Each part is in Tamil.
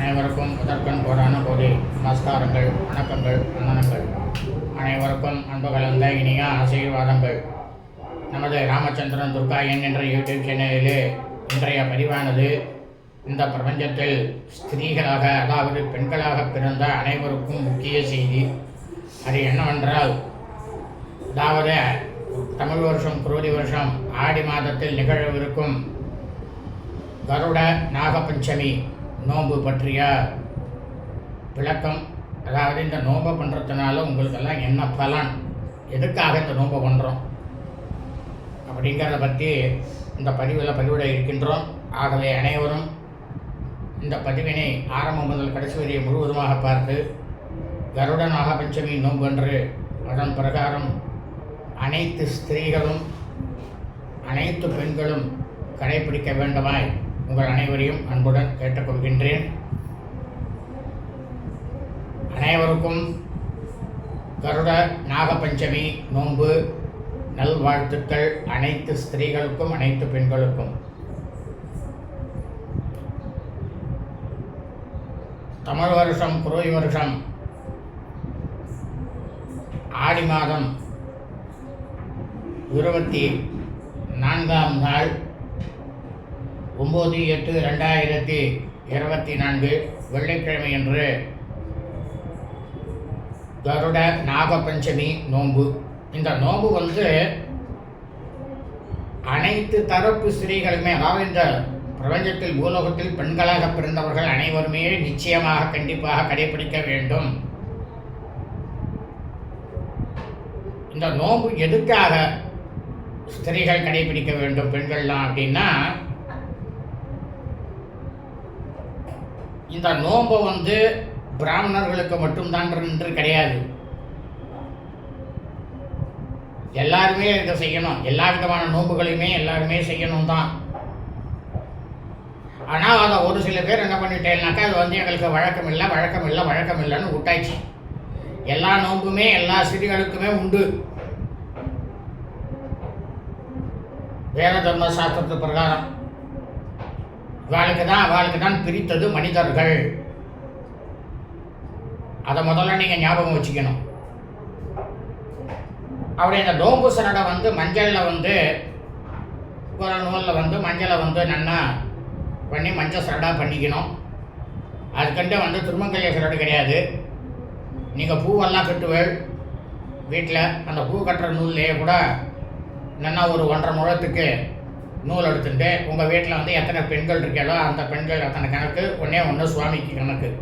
அனைவருக்கும் முதற்கண் கோடான கோடி நமஸ்காரங்கள் வணக்கங்கள் வந்தனங்கள் அனைவருக்கும் அன்பு கலந்த இனிய ஆசீர்வாதங்கள். நமது ராமச்சந்திரன் துர்கா என் என்ற யூடியூப் சேனலிலே இன்றைய பதிவானது இந்த பிரபஞ்சத்தில் ஸ்திரீகளாக அதாவது பெண்களாக பிறந்த அனைவருக்கும் முக்கிய செய்தி. அது என்னவென்றால் அதாவது தமிழ் வருஷம் குரோதி வருஷம் ஆடி மாதத்தில் நிகழவிருக்கும் கருட நாகபஞ்சமி. நோன்பு பற்றிய? விளக்கம். அதாவது இந்த நோன்பை பண்ணுறதுனால உங்களுக்கெல்லாம் என்ன பலன்? எதுக்காக இந்த நோன்பை பண்ணுறோம் அப்படிங்கிறத பற்றி இந்த பதிவில் பதிவிட இருக்கின்றோம். ஆகவே அனைவரும் இந்த பதிவினை ஆரம்பம் முதல் கடைசி வரையை முழுவதுமாக பார்த்து கருட நாகபஞ்சமி நோன்பு என்று அதன் பிரகாரம் அனைத்து ஸ்திரீகளும் அனைத்து பெண்களும் கடைபிடிக்க வேண்டுமாய் உங்கள் அனைவரையும் அன்புடன் கேட்டுக்கொள்கின்றேன். அனைவருக்கும் கருட நாகபஞ்சமி நோன்பு நல்வாழ்த்துக்கள் அனைத்து ஸ்திரீகளுக்கும் அனைத்து பெண்களுக்கும். தமிழ் வருஷம் குரோய் வருஷம் ஆடி மாதம் இருபத்தி நான்காம் நாள் ஒம்பது எட்டு ரெண்டாயிரத்தி இருபத்தி நான்கு வெள்ளிக்கிழமை அன்று கருட நாகபஞ்சமி நோன்பு. இந்த நோன்பு வந்து அனைத்து தரப்பு ஸ்திரீகளுமே அதாவது இந்த பிரபஞ்சத்தில் பூலோகத்தில் பெண்களாக பிறந்தவர்கள் அனைவருமே நிச்சயமாக கண்டிப்பாக கடைபிடிக்க வேண்டும். இந்த நோன்பு எதுக்காக ஸ்திரீகள் கடைபிடிக்க வேண்டும் பெண்கள்லாம் அப்படின்னா இந்த நோன்பை வந்து பிராமணர்களுக்கு மட்டும்தான் என்று கிடையாது. எல்லாருமே இதை செய்யணும். எல்லா விதமான நோன்புகளையுமே எல்லாருமே செய்யணும் தான் ஆனால் அதை ஒரு சில பேர் என்ன பண்ணிட்டேன்னாக்கா அது வந்து எங்களுக்கு வழக்கம் இல்லை வழக்கம் இல்லை வழக்கம் இல்லைன்னு விட்டாச்சு. எல்லா நோன்புமே எல்லா சிறிகளுக்குமே உண்டு. வேத தர்ம சாஸ்திரத்து பிரகாரம். இவாளுக்கு தான் அவளுக்கு தான் பிரித்தது மனிதர்கள். அதை முதல்ல நீங்கள் ஞாபகம் வச்சுக்கணும். அவருடைய இந்த நோம்பு சரடை வந்து மஞ்சளில் வந்து ஒரு நூலில் வந்து மஞ்சளை வந்து நல்லா பண்ணி மஞ்சள் சரடாக பண்ணிக்கணும். அதுக்கண்டு வந்து திருமங்கல்ய சரடு கிடையாது. நீங்கள் பூவெல்லாம் கட்டுவேள். வீட்டில் அந்த பூ கட்டுற நூல்லையே கூட நல்லா ஒரு ஒன்றரை முழத்துக்கு நூல் எடுத்துட்டு உங்கள் வீட்டில் வந்து எத்தனை பெண்கள் இருக்கீங்களோ அந்த பெண்கள் அத்தனை கணக்கு ஒன்றே ஒன்று சுவாமிக்கு கணக்கு.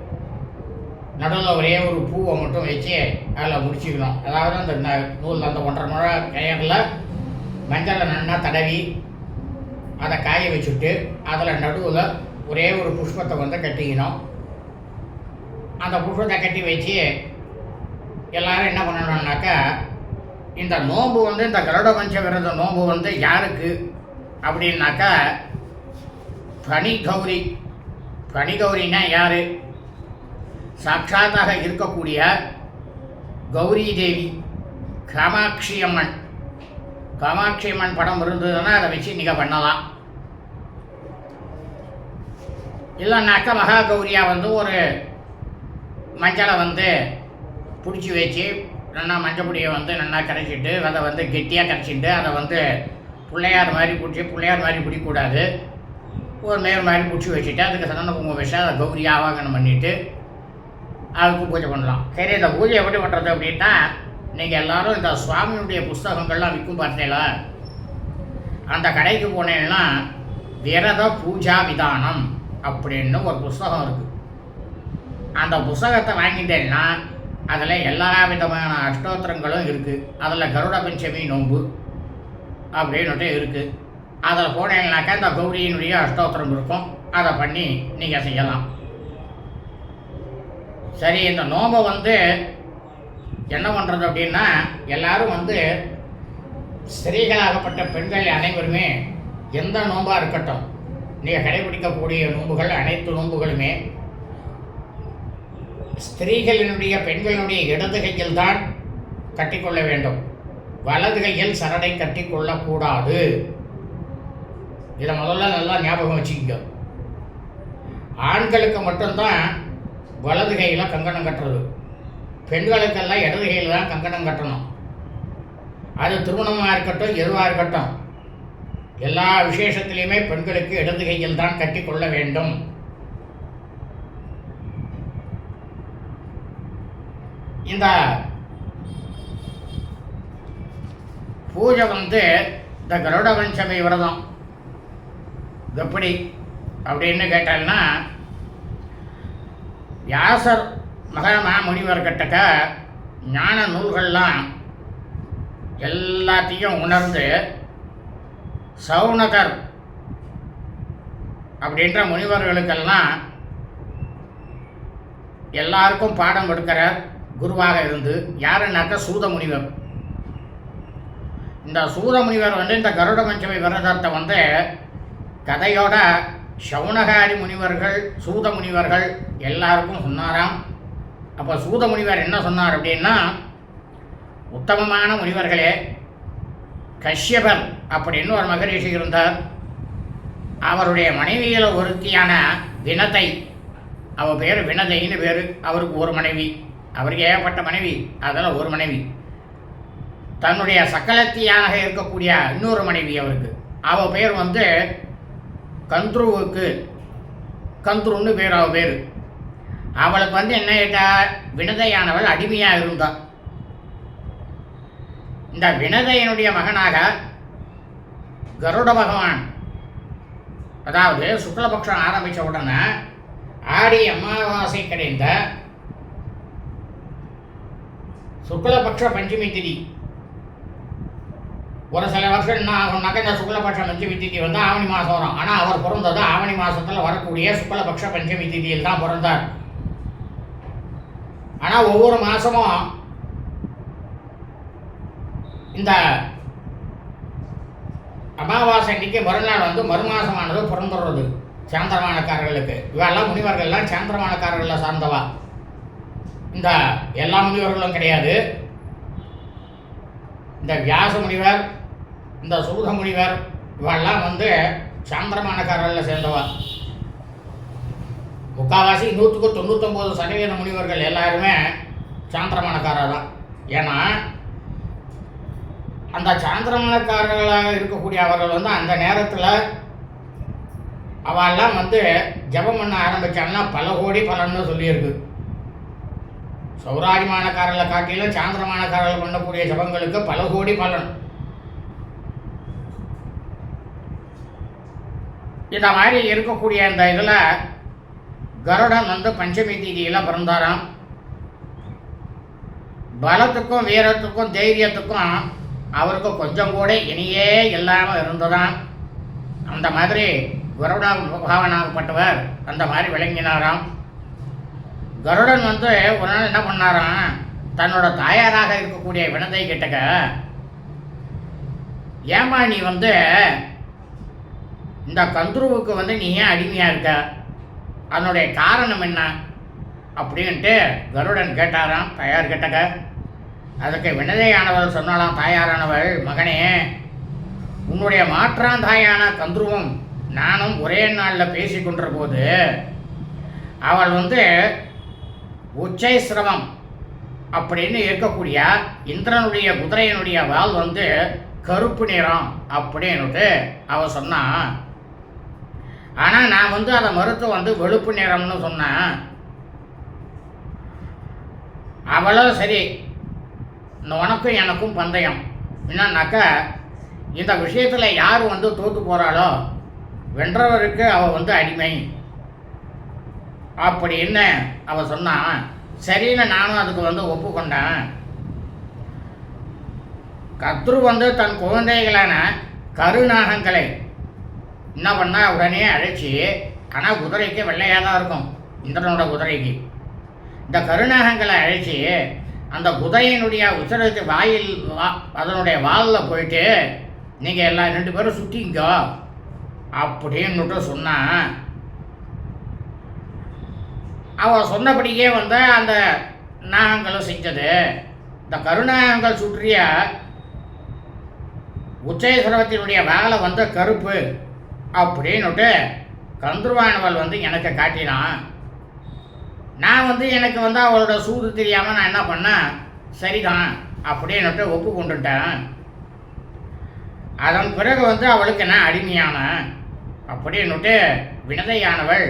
நடுவில் ஒரே ஒரு பூவை மட்டும் வச்சு அதில் முடிச்சுக்கணும். அதாவது அந்த ந- நூலில் அந்த ஒன்றரை முழ கயரில் மஞ்சளை நன்னா தடவி அதை காய வச்சுட்டு அதில் நடுவில் ஒரே ஒரு புஷ்பத்தை வந்து கட்டிக்கணும். அந்த புஷ்பத்தை கட்டி வச்சு எல்லாரும் என்ன பண்ணணும்னாக்கா இந்த நோம்பு வந்து இந்த கருட பஞ்ச விரத நோன்பு வந்து யாருக்கு அப்படின்னாக்கா பணிகௌரி பணிகௌரின்னா யார்? சாட்சாத்தாக இருக்கக்கூடிய கௌரி தேவி காமாட்சி அம்மன். காமாட்சி அம்மன் படம் இருந்ததுன்னா அதை வச்சு நீங்கள் பண்ணலாம். இல்லைன்னாக்கா மகா கௌரியா வந்து ஒரு மஞ்சளை வந்து பிடிச்சி வச்சு நல்லா மஞ்சள் பொடியை வந்து நல்லா கரைச்சிட்டு அதை வந்து கெட்டியாக கரைச்சிட்டு அதை வந்து பிள்ளையார் மாதிரி பிடிச்சி பிள்ளையார் மாதிரி பிடிக்கக்கூடாது. ஒரு மேல் மாதிரி பிடிச்சி வச்சுட்டு அதுக்கு சந்தன குங்குமம் வச்சு அதை கௌரி ஆவாகனம் பண்ணிவிட்டு அதுக்கு பூஜை பண்ணலாம். சரி இந்த பூஜை எப்படி பண்ணுறது அப்படின்னா நீங்கள் எல்லாரும் இந்த சுவாமியுடைய புஸ்தகங்கள்லாம் விற்கும் பார்த்தீங்களா? அந்த கடைக்கு போனேன்னா விரத பூஜா விதானம் அப்படின்னு ஒரு புஸ்தகம் இருக்குது அந்த புஸ்தகத்தை வாங்கிட்டேன்னா அதில் எல்லா விதமான அஷ்டோத்திரங்களும் இருக்குது அதில் கருட பஞ்சமி நோன்பு அப்படின்னுட்டு இருக்குது அதில் போனீங்கன்னாக்கா இந்த கௌரியினுடைய அஷ்டோத்திரம் இருக்கும். அதை பண்ணி நீங்கள் செய்யலாம். சரி இந்த நோம்பை வந்து என்ன பண்ணுறது அப்படின்னா எல்லாரும் வந்து ஸ்திரீகளாகப்பட்ட பெண்கள் அனைவருமே எந்த நோம்பாக இருக்கட்டும் நீங்கள் கடைபிடிக்கக்கூடிய நோன்புகள் அனைத்து நோன்புகளுமே ஸ்திரீகளினுடைய பெண்களினுடைய இடது கையில் தான் கட்டிக்கொள்ள வேண்டும். வலது கையில் சரடை கட்டிக்கொள்ளக்கூடாது இதை முதல்ல நல்லா ஞாபகம் வச்சுக்கோங்க. ஆண்களுக்கு மட்டும்தான் வலது கையில் கங்கணம் கட்டுறது. பெண்களுக்கெல்லாம் இடது கையில் தான் கங்கணம் கட்டணும். அது திருமணமாக இருக்கட்டும் எதுவாக இருக்கட்டும். எல்லா விசேஷத்திலையுமே பெண்களுக்கு இடது கையில் தான் கட்டி கொள்ள வேண்டும். இந்த பூஜை வந்து இந்த கருட பஞ்சமி விரதம் எப்படி? அப்படின்னு கேட்டால்னா வியாசர் மகாமா முனிவர்கிட்டக்க ஞான நூல்கள்லாம் எல்லாத்தையும் உணர்ந்து சவுனகர் அப்படின்ற முனிவர்களுக்கெல்லாம் எல்லாருக்கும் பாடம் கொடுக்கிற குருவாக இருந்து யாருன்னாக்கா சூத முனிவர். இந்த சூரமுனிவர் வந்து இந்த கருட பஞ்சமி விரதத்தை வந்து கதையோட சவுனகாரி முனிவர்கள் சூத முனிவர்கள் எல்லாருக்கும் சொன்னாராம். அப்போ சூத முனிவர் என்ன சொன்னார் அப்படின்னா உத்தமமான முனிவர்களே கஷ்யபர் அப்படின்னு ஒரு மகரிஷி இருந்தார். அவருடைய மனைவியில் ஒருத்தியான வினதை அவர் பேர் வினதைன்னு பேர் அவருக்கு ஒரு மனைவி. அவருக்கு ஏகப்பட்ட மனைவி அதில் ஒரு மனைவி. தன்னுடைய சக்கலத்தியாக இருக்கக்கூடிய இன்னொரு மனைவி அவருக்கு. அவ பேர் வந்து கந்த்ருவுக்கு. கந்த்ருன்னு பேர் அவ பேர். அவளுக்கு வந்து என்ன கேட்டா வினதையானவள் அடிமையாக இருந்தாள் இந்த வினதையனுடைய மகனாக கருட பகவான் அதாவது சுக்லபக்ஷம் ஆரம்பித்த உடனே ஆடி அமாவாசை கிடைந்த சுக்லபக்ஷ பஞ்சமி திதி. ஒரு சில வருஷம் என்ன ஆகும்னாக்க இந்த சுக்லபக்ஷ பஞ்சமி திதி வந்து ஆவணி மாதம் வரும். ஆனால் அவர் பிறந்தது ஆவணி மாதத்தில் வரக்கூடிய சுக்லபக்ஷ பஞ்சமி திதியில் தான் பிறந்தார். ஆனால் ஒவ்வொரு மாதமும் இந்த அமாவாசை அன்னைக்கு மறுநாள் வந்து மறுமாசமானது பிறந்துடுறது சாந்திரமானக்காரர்களுக்கு இவெல்லாம் முனிவர்கள்லாம் சாந்திரமானக்காரர்களில் சார்ந்தவா? இந்த எல்லா முனிவர்களும் கிடையாது. இந்த வியாச முனிவர் இந்த சூத முனிவர் இவெல்லாம் வந்து சாந்திரமானக்காரர்களில் சேர்ந்தவா முக்கால்வாசி நூற்றுக்கு தொண்ணூத்தொம்பது சதவீத முனிவர்கள் எல்லாருமே சாந்திரமானக்காரர் தான் ஏன்னா அந்த சாந்திரமணக்காரர்களாக இருக்கக்கூடிய அவர்கள் வந்து அந்த நேரத்தில் அவெல்லாம் வந்து ஜெபம் பண்ண ஆரம்பித்தாங்கன்னா பல கோடி பலன்னு சொல்லியிருக்கு. சௌராஜிமானக்காரர்களை காட்டிலும் சாந்திரமானக்காரர்கள் பண்ணக்கூடிய ஜபங்களுக்கு பல கோடி பலன். இந்த மாதிரி இருக்கக்கூடிய அந்த இதில் கருடன் வந்து பஞ்சமி தீதியில் பிறந்தாராம். பலத்துக்கும் வீரத்துக்கும் தைரியத்துக்கும் அவருக்கு கொஞ்சம் கூட இனியே இல்லாமல் இருந்ததாம். அந்த மாதிரி கருட பகவானாகப்பட்டவர் அந்த மாதிரி விளங்கினாராம். கருடன் வந்து ஒரு நாள் என்ன பண்ணாராம்? தன்னோட தாயாராக இருக்கக்கூடிய வினதை கிட்டக்க ஏமா நீ வந்து இந்த கந்துருவுக்கு வந்து நீ ஏன் அடிமையாக இருக்க? அதனுடைய காரணம் என்ன? அப்படின்ட்டு கருடன் கேட்டாராம். தாயார் கேட்டக அதுக்கு வினதையானவள் சொன்னாலாம் தாயாரானவள் மகனே உன்னுடைய மாற்றான் தாயான கந்துருவும் நானும் ஒரே நாளில் பேசி கொன்ற போது அவள் வந்து உச்சை சிரமம் அப்படின்னு இருக்கக்கூடிய இந்திரனுடைய குதிரையினுடைய வால் வந்து கருப்பு நிறம் அப்படின்னுட்டு அவள் சொன்னான் ஆனால் நான் வந்து அதை மறுத்து வந்து வெளுப்பு நிறம்னு சொன்னேன். அவளோ சரி. இந்த உனக்கும் எனக்கும் பந்தயம். என்னன்னாக்கா இந்த விஷயத்தில் யார் வந்து தோற்று போகிறாளோ வென்றவருக்கு அவள் வந்து அடிமை. அப்படின்னு அவ சொன்னான் சரின்னு நானும் அதுக்கு வந்து ஒப்புக்கொண்டேன். கத்ரு வந்து தன் குழந்தைகளான கருநாகங்களை என்ன பண்ணா உடனே அழைச்சி ஆனால் குதிரைக்கு வெள்ளையாக தான் இருக்கும் இந்திரனோட குதிரைக்கு. இந்த கருணாகங்களை அழைச்சி அந்த குதிரையினுடைய உச்சரத்து வாயில் வா அதனுடைய வாலில் போயிட்டு நீங்கள் எல்லா ரெண்டு பேரும் சுற்றிங்க அப்படின்னுட்டு சொன்னான் அவன் சொன்னபடியே வந்து அந்த நாகங்களும் செஞ்சது. இந்த கருணாகங்கள் சுற்றிய உச்சேஸ்வரத்தினுடைய வேலை வந்து கருப்பு அப்படின்னுட்டு கந்துருவானவள் வந்து எனக்கு காட்டினான் நான் வந்து எனக்கு வந்து அவளோட சூது தெரியாமல் நான் என்ன பண்ணேன் சரிதான் அப்படின்னுட்டு ஒப்பு கொண்டுட்டேன் அதன் பிறகு வந்து அவளுக்கு நான் அடிமையான அப்படின்னுட்டு வினதையானவள்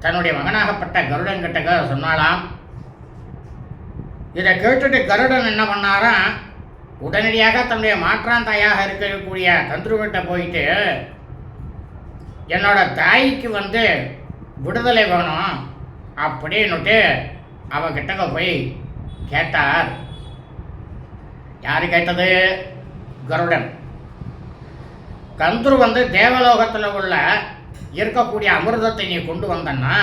தன்னுடைய மகனாகப்பட்ட கருடன் கிட்டக்க சொன்னாலாம் இதை கேட்டுட்டு கருடன் என்ன பண்ணாராம்? உடனடியாக தன்னுடைய மாற்றாந்தாயாக இருக்கக்கூடிய தந்துருவிட்ட போயிட்டு என்னோட தாய்க்கு வந்து விடுதலை வேணும் அப்படின்னுட்டு அவகிட்டக்க போய் கேட்டார். யார் கேட்டது? கருடன். கந்துரு வந்து தேவலோகத்தில் உள்ள இருக்கக்கூடிய அமிர்தத்தை நீ கொண்டு வந்தன்னா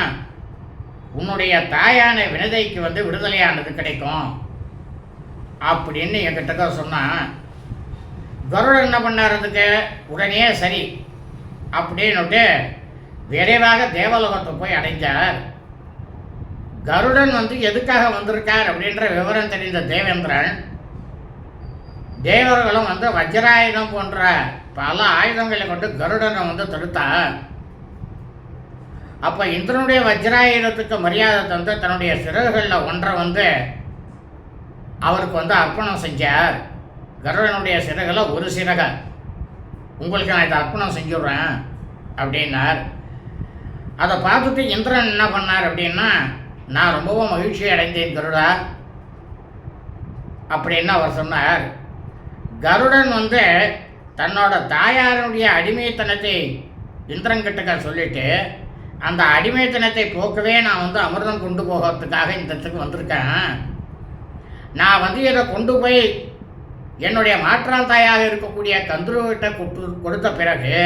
உன்னுடைய தாயான வினதைக்கு வந்து விடுதலையானது கிடைக்கும் அப்படின்னு என்கிட்ட சொன்னான். கருடன் என்ன பண்ணார் அதுக்கு? உடனே சரி அப்படின்னுட்டு விரைவாக தேவலோகத்தை போய் அடைஞ்சார் கருடன் வந்து எதுக்காக வந்திருக்கார் அப்படின்ற விவரம் தெரிந்த தேவேந்திரன் தேவர்களும் வந்து வஜ்ராயுதம் போன்ற பல ஆயுதங்களை கொண்டு கருடனை வந்து தடுத்தார் அப்போ இந்திரனுடைய வஜ்ராயுதத்துக்கு மரியாதை தந்து தன்னுடைய சிறகுகளில் ஒன்றை வந்து அவருக்கு வந்து அர்ப்பணம் செஞ்சார். கருடனுடைய சிறகுல ஒரு சிறகை. உங்களுக்கு நான் இதை அர்ப்பணம் செஞ்சுடுறேன் அப்படின்னார். அதை பார்த்துட்டு இந்திரன் என்ன பண்ணார் அப்படின்னா நான் ரொம்பவும் மகிழ்ச்சி அடைந்தேன் கருடா அப்படின்னு அவர் சொன்னார். கருடன் வந்து தன்னோட தாயாருடைய அடிமைத்தனத்தை இந்திரங்கிட்டக்க சொல்லிட்டு அந்த அடிமைத்தனத்தை போக்கவே நான் வந்து அமிர்தம் கொண்டு போகிறதுக்காக இந்த இடத்துக்கு வந்திருக்கேன். நான் வந்து இதை கொண்டு போய் என்னுடைய மாற்றாந்தாயாக இருக்கக்கூடிய தந்துருவிட்ட கொட்டு கொடுத்த பிறகு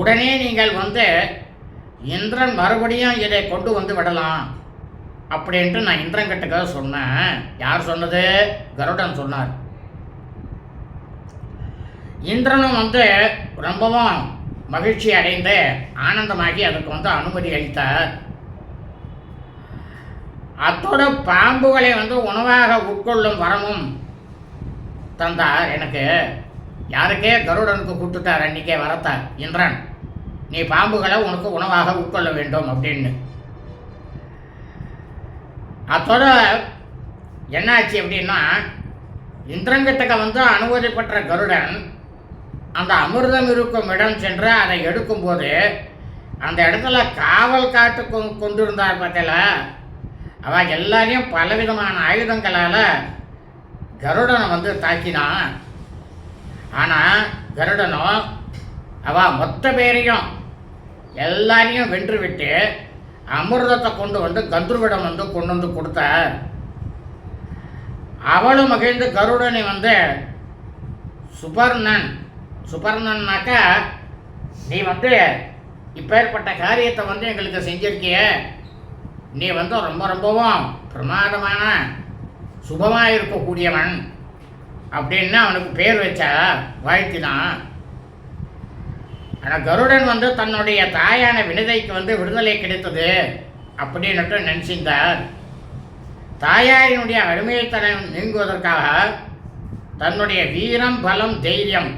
உடனே நீங்கள் வந்து இந்திரன் மறுபடியும் இதை கொண்டு வந்து விடலாம் அப்படின்ட்டு நான் இந்திரன் கிட்டக்க சொன்னேன். யார் சொன்னது? கருடன் சொன்னார். இந்திரனும் வந்து ரொம்பவும் மகிழ்ச்சி அடைந்து ஆனந்தமாகி அதுக்கு வந்து அனுமதி அளித்தார். அத்தோட பாம்புகளை வந்து உணவாக உட்கொள்ளும் வரமும் தந்தார் எனக்கு யாருக்கே கருடனுக்கு கொடுத்துட்டார் அன்னிக்கே வரத்தார். இந்திரன் நீ பாம்புகளை உனக்கு உணவாக உட்கொள்ள வேண்டும் அப்படின்னு. அத்தோட என்னாச்சு அப்படின்னா இந்திரங்கிட்டக்க வந்து அனுமதி பெற்ற கருடன் அந்த அமிர்தம் இருக்கும் இடம் சென்று அதை எடுக்கும்போது அந்த இடத்துல காவல் காட்டு கொண்டிருந்தார் பார்த்தல. அவ எல்லாரையும் பலவிதமான ஆயுதங்களால் கருடனை வந்து தாக்கினான். ஆனால் கருடனோ அவ மொத்த பேரையும் எல்லாரையும் வென்று விட்டு அமிர்தத்தை கொண்டு வந்து கந்துருவிடம் வந்து கொண்டு வந்து கொடுத்த அவளும் மகிழ்ந்து கருடனை வந்து சுபர்ணன் சுபர்ணன்னாக்கா நீ வந்து இப்பேற்பட்ட காரியத்தை வந்து எங்களுக்கு செஞ்சிருக்கிய. நீ வந்து ரொம்ப ரொம்பவும் பிரமாதமான சுபமாக இருக்கக்கூடியவன் அப்படின்னு அவனுக்கு பேர் வச்சா வாழ்த்தினான் ஆனால் கருடன் வந்து தன்னுடைய தாயான வினதைக்கு வந்து விடுதலை கிடைத்தது அப்படின்னுட்டு நினச்சிருந்தார். தாயாரினுடைய அடிமைத்தனம் நீங்குவதற்காக தன்னுடைய வீரம் பலம் தைரியம்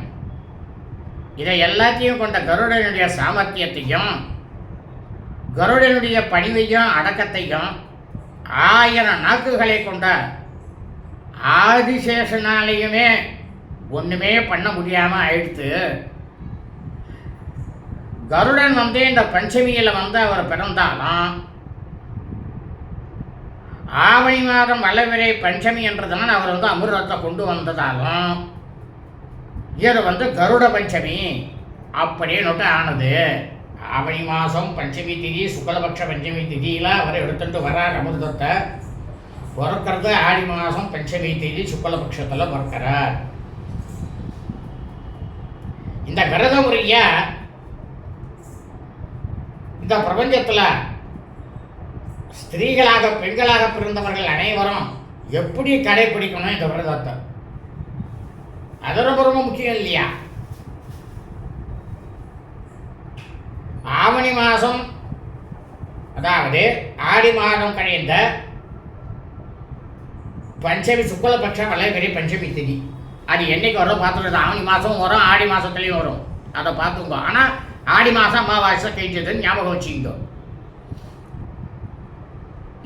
இதை எல்லாத்தையும் கொண்ட கருடனுடைய சாமர்த்தியத்தையும் கருடனுடைய பணிவையும் அடக்கத்தையும் ஆயிரம் நாக்குகளை கொண்ட ஆதிசேஷனாலேயுமே ஒன்றுமே பண்ண முடியாமல் ஆயிடுத்து. கருடன் வந்து இந்த பஞ்சமியில் வந்து அவர் பிறந்தாலும் ஆவணி மாதம் வல்லவிரை பஞ்சமி என்றுதான் அவர் வந்து அமிர்தத்தை கொண்டு வந்ததாலும் இது வந்து கருட பஞ்சமி அப்படின்னுட்டு ஆனது. ஆவணி மாதம் பஞ்சமி திதி சுக்லபட்ச பஞ்சமி திதியில் அவர் எடுத்துட்டு வரார் அமிர்தத்தை. பிறக்கிறது ஆடி மாதம் பஞ்சமி தேதி சுக்லபக்ஷத்தில் பிறக்கிறார். இந்த விரத முறையை இந்த பிரபஞ்சத்தில் ஸ்திரீகளாக பெண்களாக பிறந்தவர்கள் அனைவரும் எப்படி கடைபிடிக்கணும் இந்த விரதத்தை? அது ரொம்ப ரொம்ப முக்கியம் இல்லையா? ஆவணி மாதம் அதாவது ஆடி மாதம் கழிந்த பஞ்சமி சுக்லபட்சம் பெரிய பஞ்சமி திதி. அது என்னைக்கு வரும் பார்த்துட்டு ஆவணி மாதம் வரும் ஆடி மாதத்துலேயும் வரும். அதை பார்த்துங்க ஆனால் ஆடி மாதம் அமாவாசை கழிஞ்சதுன்னு ஞாபகம் வச்சுக்கோ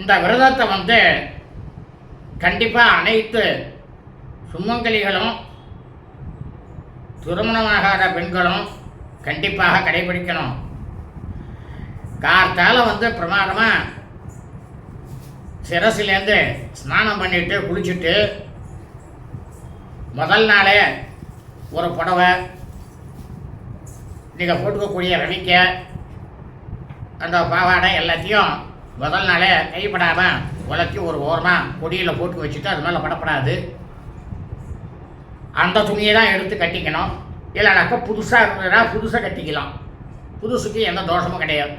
இந்த விரதத்தை வந்து கண்டிப்பாக அனைத்து சுமங்கலிகளும் திருமணமாகாத பெண்களும் கண்டிப்பாக கடைபிடிக்கணும். கார்த்தால வந்து பிரமாதமாக சிரசிலேருந்து ஸ்நானம் பண்ணிட்டு குளிச்சுட்டு முதல் நாளே ஒரு புடவை நீங்கள் போட்டுக்கக்கூடிய ரவிக்க அந்த பாவாடை எல்லாத்தையும் முதல் நாளே கைப்படாமல் உலக்கி ஒரு ஓரமாக கொடியில் போட்டு வச்சுட்டு அது மேலே படப்படாது. அந்த துணியை தான் எடுத்து கட்டிக்கணும். இல்லைனாக்கா புதுசாக இருந்ததுன்னா புதுசாக கட்டிக்கலாம். புதுசுக்கு எந்த தோஷமும் கிடையாது.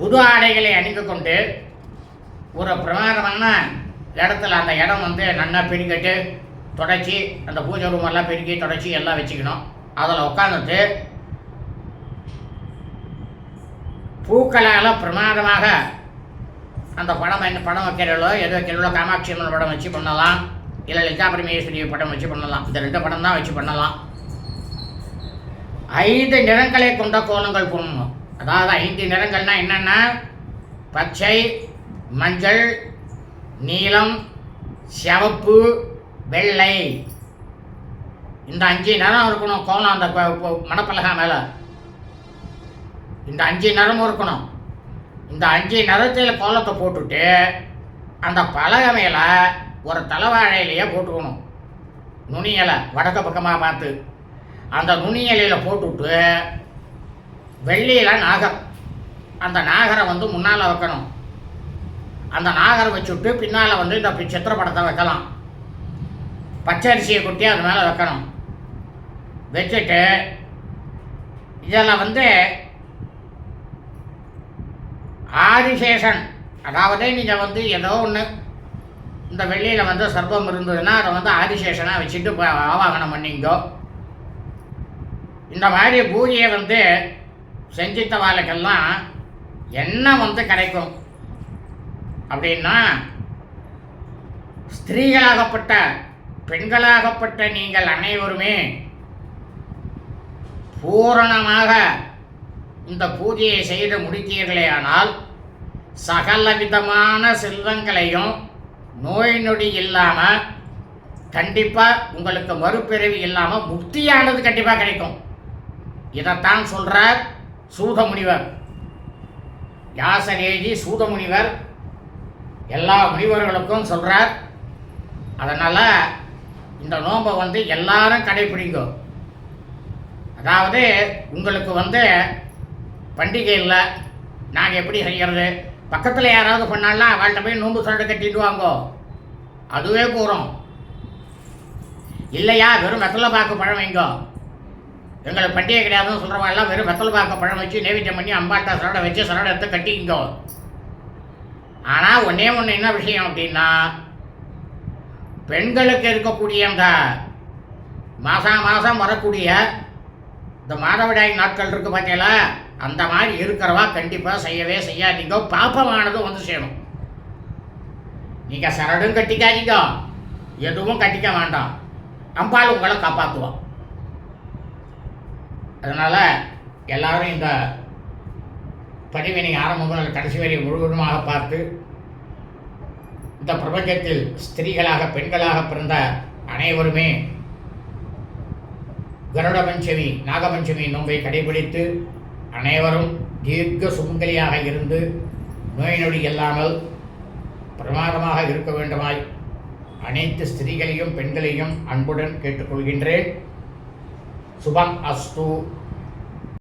புது ஆடைகளை அணிந்து கொண்டு ஒரு பிரமாதமான இடத்துல அந்த இடம் வந்து நல்லா பெருக்கிட்டு தொடச்சி அந்த பூஜை ரூம் எல்லாம் பெருக்கி தொடச்சி எல்லாம் வச்சுக்கணும். அதில் உட்காந்துட்டு பூக்களால் பிரமாதமாக அந்த படம் என்ன படம் வைக்கிறீங்களோ எது வைக்கிறீங்களோ காமாட்சி அம்மன் படம் வச்சு பண்ணலாம். இல்லை லலிதா பரமேஸ்வரி படம் வச்சு பண்ணலாம். இந்த ரெண்டு படம் தான் வச்சு பண்ணலாம். ஐந்து நிறங்களை கொண்ட கோலங்கள் போடணும். அதாவது ஐந்து நிறங்கள்னா என்னென்னா பச்சை மஞ்சள் நீலம் சிவப்பு வெள்ளை. இந்த அஞ்சு நிறம் இருக்கணும் கோலம் அந்த மணப்பலகா மேலே. இந்த அஞ்சு நிறமும் இருக்கணும். இந்த அஞ்சு நிறத்தில் கோலத்தை போட்டுட்டு அந்த பலகை மேலே ஒரு தலைவாழையிலையே போட்டுக்கணும். நுனியலை வடக்கு பக்கமாக பார்த்து. அந்த நுனி இலையில போட்டுவிட்டு வெள்ளியில் நாகர் அந்த நாகரை வந்து முன்னால் வைக்கணும். அந்த நாகரை வச்சுட்டு பின்னால் வந்து இந்த பி- சித்திரப்படத்தை வைக்கலாம். பச்சரிசியை கொட்டி அது மேலே வைக்கணும். வச்சுட்டு இதில் வந்து ஆதிசேஷன் அதாவது நீங்கள் வந்து ஏதோ ஒன்று இந்த வெள்ளியில் வந்து சர்ப்பம் இருந்ததுன்னா அதை வந்து ஆதிசேஷனாக வச்சுட்டு ஆவாகனம் பண்ணிங்கோ இந்த மாதிரி பூஜையை வந்து செஞ்சித்தவாளுக்கெல்லாம் என்ன வந்து கிடைக்கும்? அப்படின்னா ஸ்திரீகளாகப்பட்ட பெண்களாகப்பட்ட நீங்கள் அனைவருமே பூரணமாக இந்த பூஜையை செய்து முடித்தீர்களே ஆனால் சகல விதமான செல்வங்களையும் நோய் நொடி இல்லாமல் கண்டிப்பாக உங்களுக்கு மறுபிறவி இல்லாமல் முக்தியானது கண்டிப்பாக கிடைக்கும். இதைத்தான் சொல்கிறார் சூத முனிவர் யாசரேஜி சூத முனிவர் எல்லா முனிவர்களுக்கும் சொல்கிறார் அதனால் இந்த நோன்பை வந்து எல்லாரும் கடைபிடிங்க. அதாவது உங்களுக்கு வந்து பண்டிகை இல்லை. நாங்கள் எப்படி செய்கிறது பக்கத்தில் யாராவது பண்ணாலும் அவள்கிட்ட போய் நோன்பு சொல்லிட்டு கட்டிட்டு வாங்கோ. அதுவே கூறும் இல்லையா? வெறும் வெத்தலை பாக்கு பழம் வைங்கோ. எங்களுக்கு பண்டிகை கிடையாதுன்னு சொல்கிறவங்கெல்லாம் வெறும் வெத்தலை பாக்கு பழம் வச்சு நைவேத்தியம் பண்ணி அம்பாட்டா சரடை வச்சு சரடை எடுத்து கட்டிக்கிங்கோ. ஆனால் ஒன்றே ஒன்று என்ன விஷயம் அப்படின்னா பெண்களுக்கு இருக்கக்கூடிய அந்த மாதம் மாதம் வரக்கூடிய இந்த மாதவிடாய் நாட்கள் இருக்கு பார்த்தீங்களா அந்த மாதிரி இருக்கிறவா கண்டிப்பாக செய்யவே செய்யாதீங்க. பாப்பமானதும் வந்து செய்யணும் நீங்கள் சரடும் கட்டிக்காதீங்க. எதுவும் கட்டிக்க வேண்டாம். அம்பாள் உங்களை காப்பாற்றுவோம் அதனால் எல்லாரும் இந்த பதிவினை நீங்கள் ஆரம்பம் முதல் கடைசி வரை முழுவதுமாக பார்த்து இந்த பிரபஞ்சத்தில் ஸ்திரீகளாக பெண்களாக பிறந்த அனைவருமே கருட பஞ்சமி நாகபஞ்சமி நோன்பை கடைபிடித்து அனைவரும் தீர்க்க சுமங்கலியாக இருந்து நோய் நொடி இல்லாமல் பிரமாதமாக இருக்க வேண்டுமாய் அனைத்து ஸ்திரீகளையும் பெண்களையும் அன்புடன் கேட்டுக்கொள்கின்றேன். சுபம் அஸ்து.